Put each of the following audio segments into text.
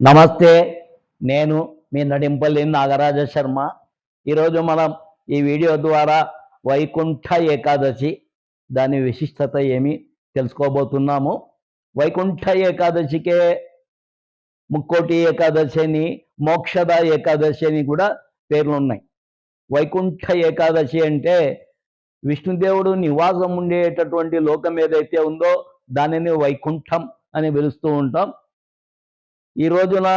నమస్తే నేను మీ నడింపల్లి నాగరాజ శర్మ ఈరోజు మనం ఈ వీడియో ద్వారా వైకుంఠ ఏకాదశి దాని విశిష్టత ఏమి తెలుసుకోబోతున్నాము. వైకుంఠ ఏకాదశికే ముక్కోటి ఏకాదశి అని మోక్షద ఏకాదశి అని కూడా పేర్లు ఉన్నాయి వైకుంఠ ఏకాదశి అంటే విష్ణుదేవుడు నివాసం ఉండేటటువంటి లోకం ఏదైతే ఉందో దానిని వైకుంఠం అని పిలుస్తూ ఉంటాం. ఈ రోజున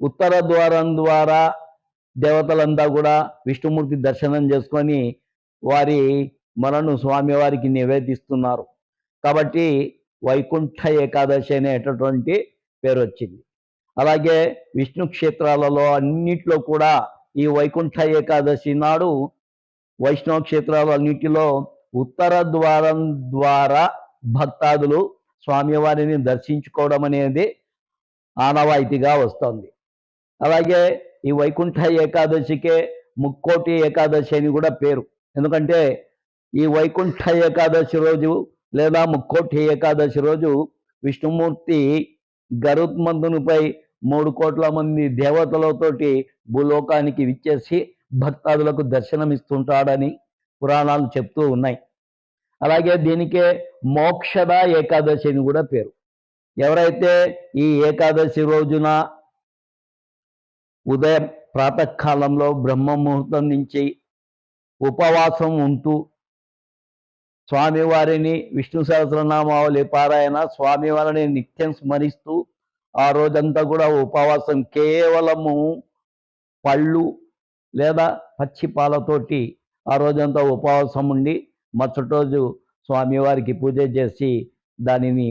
ఉత్తర ద్వారం ద్వారా దేవతలంతా కూడా విష్ణుమూర్తి దర్శనం చేసుకొని వారి మనను స్వామివారికి నివేదిస్తున్నారు. కాబట్టి వైకుంఠ ఏకాదశి అనేటటువంటి పేరు వచ్చింది. అలాగే విష్ణు క్షేత్రాలలో అన్నిట్లో కూడా ఈ వైకుంఠ ఏకాదశి నాడు వైష్ణవ క్షేత్రాలు అన్నిటిలో ఉత్తర ద్వారం ద్వారా భక్తాదులు స్వామివారిని దర్శించుకోవడం అనేది ఆనవాయితీగా వస్తుంది. అలాగే ఈ వైకుంఠ ఏకాదశికే ముక్కోటి ఏకాదశి అని కూడా పేరు. ఎందుకంటే ఈ వైకుంఠ ఏకాదశి రోజు లేదా ముక్కోటి ఏకాదశి రోజు విష్ణుమూర్తి గరుత్మంతునిపై మూడు కోట్ల మంది దేవతలతోటి భూలోకానికి విచ్చేసి భక్తాదులకు దర్శనమిస్తుంటాడని పురాణాలు చెప్తూ ఉన్నాయి. అలాగే దీనికే మోక్షద ఏకాదశి అని కూడా పేరు. ఎవరైతే ఈ ఏకాదశి రోజున ఉదయం ప్రాతకాలంలో బ్రహ్మ ముహూర్తం నుంచి ఉపవాసం ఉంటూ స్వామివారిని విష్ణు సహస్రనామావళి పారాయణ స్వామివారిని నిత్యం స్మరిస్తూ ఆ రోజంతా కూడా ఉపవాసం కేవలము పళ్ళు లేదా పచ్చి పాలతోటి ఆ రోజంతా ఉపవాసం ఉండి మరుసటి రోజు స్వామివారికి పూజ చేసి దానిని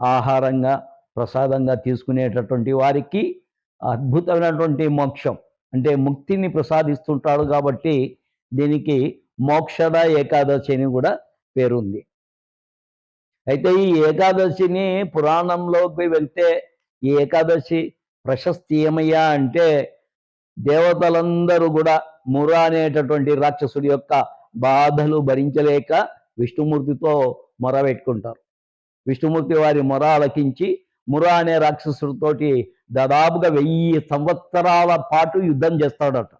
ఆహారంగా ప్రసాదంగా తీసుకునేటటువంటి వారికి అద్భుతమైనటువంటి మోక్షం. అంటే ముక్తిని ప్రసాదిస్తుంటాడు కాబట్టి దీనికి మోక్షద ఏకాదశి అని కూడా పేరుంది. అయితే ఈ ఏకాదశిని పురాణంలోకి వెళ్తే ఈ ఏకాదశి ప్రశస్తి ఏమయ్యా అంటే దేవతలందరూ కూడా ముర అనేటటువంటి రాక్షసుడి యొక్క బాధలు భరించలేక విష్ణుమూర్తితో మొర పెట్టుకుంటారు విష్ణుమూర్తి వారి మొర మురా ముర అనే రాక్షసుడితోటి దాదాపుగా వెయ్యి సంవత్సరాల పాటు యుద్ధం చేస్తాడట.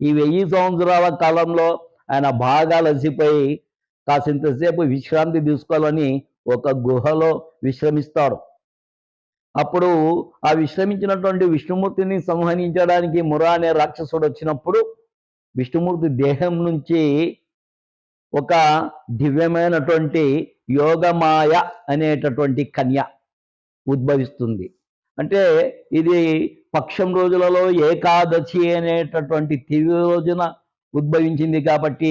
ఈ వెయ్యి సంవత్సరాల కాలంలో ఆయన బాగా లసిపోయి కాసింతసేపు విశ్రాంతి తీసుకోవాలని ఒక గుహలో విశ్రమిస్తాడు. అప్పుడు ఆ విశ్రమించినటువంటి విష్ణుమూర్తిని సంహరించడానికి ముర అనే రాక్షసుడు వచ్చినప్పుడు విష్ణుమూర్తి దేహం నుంచి ఒక దివ్యమైనటువంటి యోగమాయ అనేటటువంటి కన్య ఉద్భవిస్తుంది. అంటే ఇది పక్షం రోజులలో ఏకాదశి అనేటటువంటి తివి రోజున ఉద్భవించింది కాబట్టి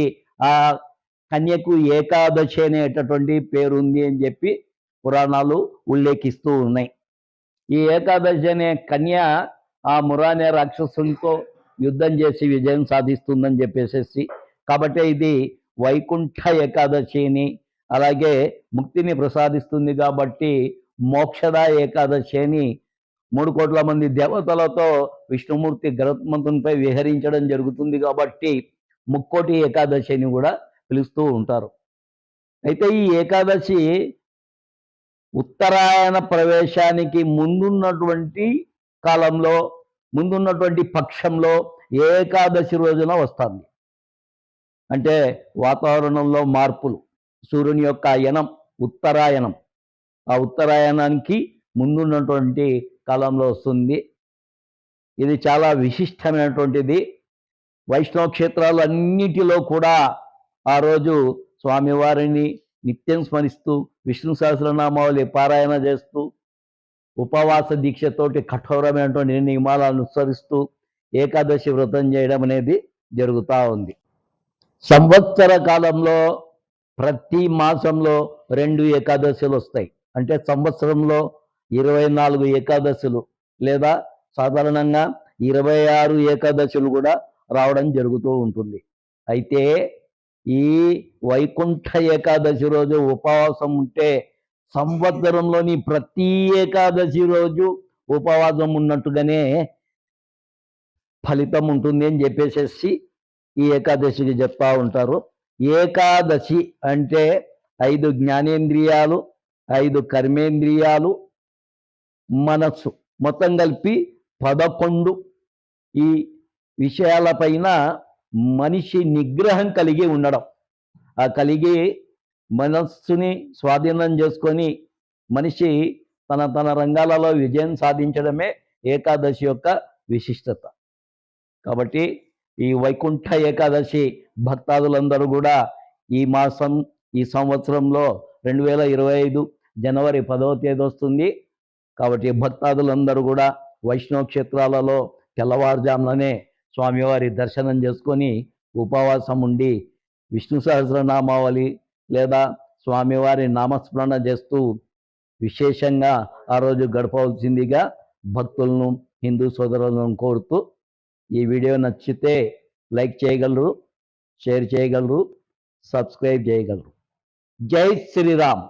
ఆ కన్యకు ఏకాదశి అనేటటువంటి పేరుంది అని చెప్పి పురాణాలు ఉల్లేఖిస్తూ ఉన్నాయి. ఈ ఏకాదశి అనే కన్య ఆ మురానే రాక్షసునితో యుద్ధం చేసి విజయం సాధిస్తుందని చెప్పేసేసి కాబట్టి ఇది వైకుంఠ ఏకాదశిని అలాగే ముక్తిని ప్రసాదిస్తుంది కాబట్టి మోక్షద ఏకాదశిని మూడు కోట్ల మంది దేవతలతో విష్ణుమూర్తి గరుత్మంతునిపై విహరించడం జరుగుతుంది కాబట్టి ముక్కోటి ఏకాదశి అని కూడా పిలుస్తూ ఉంటారు. అయితే ఈ ఏకాదశి ఉత్తరాయణ ప్రవేశానికి ముందున్నటువంటి కాలంలో ముందున్నటువంటి పక్షంలో ఏకాదశి రోజున వస్తుంది. అంటే వాతావరణంలో మార్పులు. సూర్యుని యొక్క అయనం ఉత్తరాయణం. ఆ ఉత్తరాయణానికి ముందున్నటువంటి కాలంలో వస్తుంది. ఇది చాలా విశిష్టమైనటువంటిది. వైష్ణవ క్షేత్రాలు అన్నిటిలో కూడా ఆ రోజు స్వామివారిని నిత్యం స్మరిస్తూ విష్ణు సహస్రనామావళి పారాయణ చేస్తూ ఉపవాస దీక్షతోటి కఠోరమైనటువంటి నియమాలను అనుసరిస్తూ ఏకాదశి వ్రతం చేయడం అనేది జరుగుతూ ఉంది. సంవత్సర కాలంలో ప్రతి మాసంలో రెండు ఏకాదశులు వస్తాయి. అంటే సంవత్సరంలో ఇరవై నాలుగు ఏకాదశులు లేదా సాధారణంగా ఇరవై ఆరు ఏకాదశులు కూడా రావడం జరుగుతూ ఉంటుంది. అయితే ఈ వైకుంఠ ఏకాదశి రోజు ఉపవాసం ఉంటే సంవత్సరంలోని ప్రతి ఏకాదశి రోజు ఉపవాసం ఉన్నట్టుగానే ఫలితం ఉంటుంది అని చెప్పేసేసి ఈ ఏకాదశికి చెప్తా ఉంటారు. ఏకాదశి అంటే ఐదు జ్ఞానేంద్రియాలు ఐదు కర్మేంద్రియాలు మనస్సు మొత్తం కలిపి పదకొండు. ఈ విషయాలపైన మనిషి నిగ్రహం కలిగి ఉండడం. ఆ కలిగి మనస్సుని స్వాధీనం చేసుకొని మనిషి తన తన రంగాలలో విజయం సాధించడమే ఏకాదశి యొక్క విశిష్టత. కాబట్టి ఈ వైకుంఠ ఏకాదశి భక్తాదులందరూ కూడా ఈ మాసం ఈ సంవత్సరంలో రెండు వేల ఇరవై ఐదు జనవరి పదవ తేదీ వస్తుంది. కాబట్టి భక్తాదులందరూ కూడా వైష్ణవ క్షేత్రాలలో తెల్లవారుజాముననే స్వామివారి దర్శనం చేసుకొని ఉపవాసం ఉండి విష్ణు సహస్రనామావళి లేదా స్వామివారి నామస్మరణ చేస్తూ విశేషంగా ఆ రోజు గడపవలసిందిగా భక్తులను హిందూ సోదరులను కోరుతూ ఈ వీడియో నచ్చితే లైక్ చేయగలరు షేర్ చేయగలరు సబ్స్క్రైబ్ చేయగలరు. జై శ్రీరామ్.